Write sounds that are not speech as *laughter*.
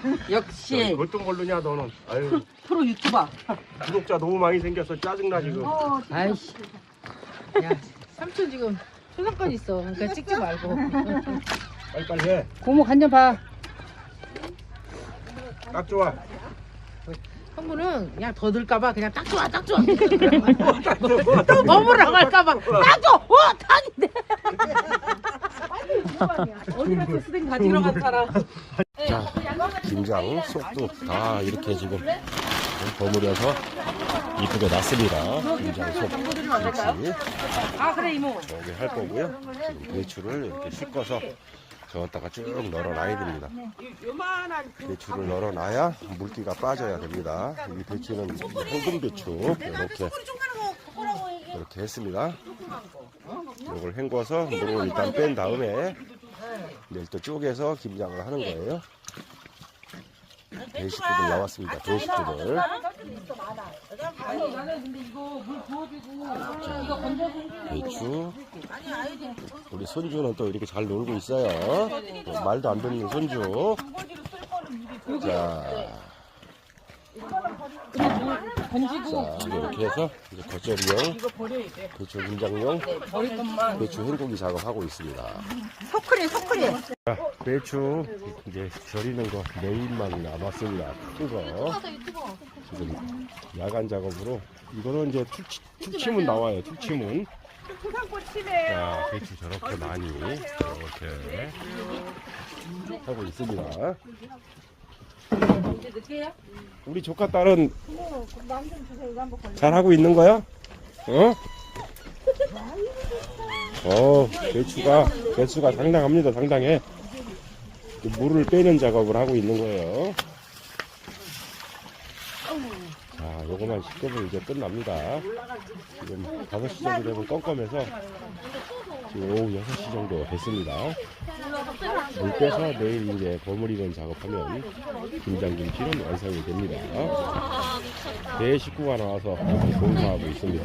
*laughs* 역시 어떤 걸로냐 너는 아유 프로 유튜버. 구독자 너무 많이 생겨서 짜증나 지금 아이씨. 야, 삼촌 지금 초상권 있어. 그러니까 찍지 말고. *laughs* 빨리빨리 해 고모 간좀 봐. 딱 좋아 형부는 그냥 더 들까봐 그냥 딱 좋아, 딱 좋아. 또 머무라고 할까봐 딱 좋아. 와, 탕인데. 어디 가서 수댕 가지러 간 사람. 자 김장 속도 다 이렇게 지금 버무려서 이쁘게 놨습니다. 김장 속 김치. 아, 그래, 이모. 여기 할 거고요. 지금 배추를 이렇게 씻어서 저었다가 쭉 널어놔야 됩니다. 배추를 널어놔야 물기가 빠져야 됩니다. 이 배추는 소금 배추 이렇게 이렇게 했습니다 이걸 헹궈서 물을 일단 뺀 다음에 내일 또 쪼개서 김장을 하는 거예요. 배식구들 나왔습니다. 배식구들 배추. 우리 손주는 또 이렇게 잘 놀고 있어요. 또 말도 안 듣는 손주. 자, 자 이렇게 해서 이제 겉절이용 배추 김장용 배추 헹구기 작업하고 있습니다 소크리 소크리. 자, 배추 이제 절이는 거 내일만 남았습니다. 큰 거. 지금 야간 작업으로 이거는 이제 툭치, 툭치문 나와요. 툭치문. 자, 배추 저렇게 많이 이렇게 하고 있습니다. 우리 조카 딸은 잘 하고 있는 거야? 어? 어, 배추가 배추가 상당합니다. 상당해. 그 물을 빼는 작업을 하고 있는 거예요. 자, 요거만 씻겨면 이제 끝납니다. 지금 5시 정도 되면 껌껌해서 지금 오후 6시 정도 됐습니다. 물 빼서 내일 이제 버무리는 작업하면 김장김치는 완성이 됩니다. 배 식구가 나와서 공사하고 있습니다.